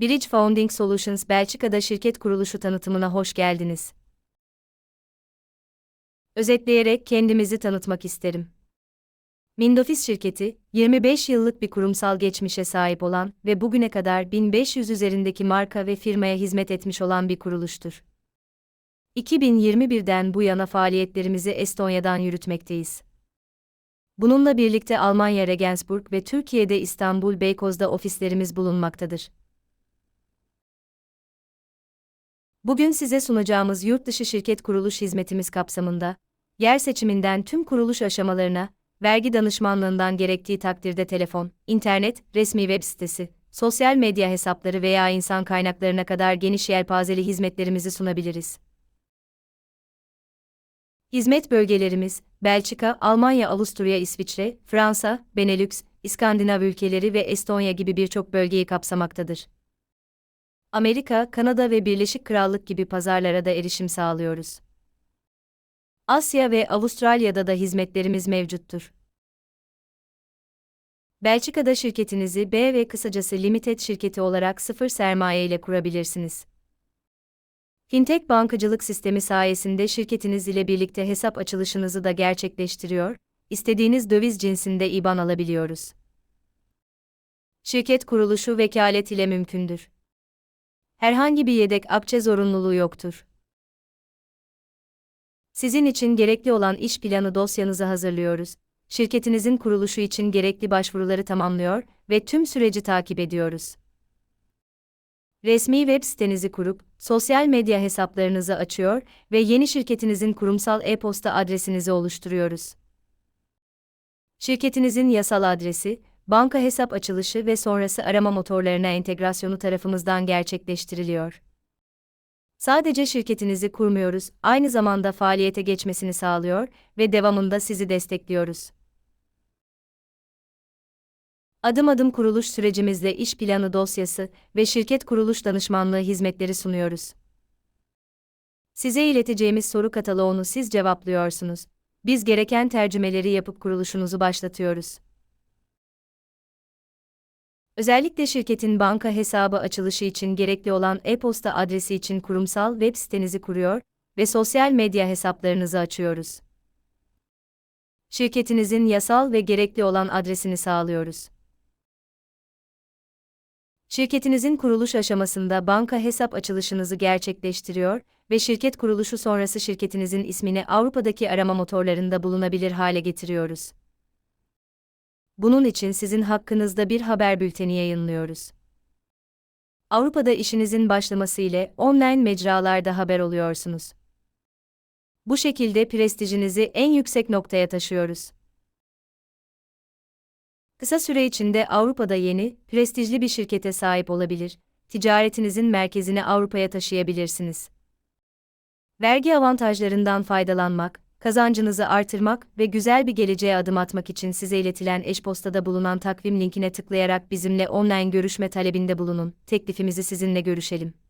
Bridge Founding Solutions Belçika'da şirket kuruluşu tanıtımına hoş geldiniz. Özetleyerek kendimizi tanıtmak isterim. Mindofis şirketi, 25 yıllık bir kurumsal geçmişe sahip olan ve bugüne kadar 1500 üzerindeki marka ve firmaya hizmet etmiş olan bir kuruluştur. 2021'den bu yana faaliyetlerimizi Estonya'dan yürütmekteyiz. Bununla birlikte Almanya Regensburg ve Türkiye'de İstanbul Beykoz'da ofislerimiz bulunmaktadır. Bugün size sunacağımız yurt dışı şirket kuruluş hizmetimiz kapsamında, yer seçiminden tüm kuruluş aşamalarına, vergi danışmanlığından gerektiği takdirde telefon, internet, resmi web sitesi, sosyal medya hesapları veya insan kaynaklarına kadar geniş yelpazeli hizmetlerimizi sunabiliriz. Hizmet bölgelerimiz, Belçika, Almanya, Avusturya, İsviçre, Fransa, Benelux, İskandinav ülkeleri ve Estonya gibi birçok bölgeyi kapsamaktadır. Amerika, Kanada ve Birleşik Krallık gibi pazarlara da erişim sağlıyoruz. Asya ve Avustralya'da da hizmetlerimiz mevcuttur. Belçika'da şirketinizi B ve kısacası Limited şirketi olarak sıfır sermaye ile kurabilirsiniz. Fintech bankacılık sistemi sayesinde şirketiniz ile birlikte hesap açılışınızı da gerçekleştiriyor, istediğiniz döviz cinsinde IBAN alabiliyoruz. Şirket kuruluşu vekalet ile mümkündür. Herhangi bir yedek akçe zorunluluğu yoktur. Sizin için gerekli olan iş planı dosyanızı hazırlıyoruz. Şirketinizin kuruluşu için gerekli başvuruları tamamlıyor ve tüm süreci takip ediyoruz. Resmi web sitenizi kurup, sosyal medya hesaplarınızı açıyor ve yeni şirketinizin kurumsal e-posta adresinizi oluşturuyoruz. Şirketinizin yasal adresi, banka hesap açılışı ve sonrası arama motorlarına entegrasyonu tarafımızdan gerçekleştiriliyor. Sadece şirketinizi kurmuyoruz, aynı zamanda faaliyete geçmesini sağlıyor ve devamında sizi destekliyoruz. Adım adım kuruluş sürecimizle iş planı dosyası ve şirket kuruluş danışmanlığı hizmetleri sunuyoruz. Size ileteceğimiz soru kataloğunu siz cevaplıyorsunuz. Biz gereken tercümeleri yapıp kuruluşunuzu başlatıyoruz. Özellikle şirketin banka hesabı açılışı için gerekli olan e-posta adresi için kurumsal web sitenizi kuruyor ve sosyal medya hesaplarınızı açıyoruz. Şirketinizin yasal ve gerekli olan adresini sağlıyoruz. Şirketinizin kuruluş aşamasında banka hesap açılışınızı gerçekleştiriyor ve şirket kuruluşu sonrası şirketinizin ismini Avrupa'daki arama motorlarında bulunabilir hale getiriyoruz. Bunun için sizin hakkınızda bir haber bülteni yayınlıyoruz. Avrupa'da işinizin başlaması ile online mecralarda haber oluyorsunuz. Bu şekilde prestijinizi en yüksek noktaya taşıyoruz. Kısa süre içinde Avrupa'da yeni, prestijli bir şirkete sahip olabilir, ticaretinizin merkezini Avrupa'ya taşıyabilirsiniz. Vergi avantajlarından faydalanmak, kazancınızı artırmak ve güzel bir geleceğe adım atmak için size iletilen eş-postada bulunan takvim linkine tıklayarak bizimle online görüşme talebinde bulunun. Teklifimizi sizinle görüşelim.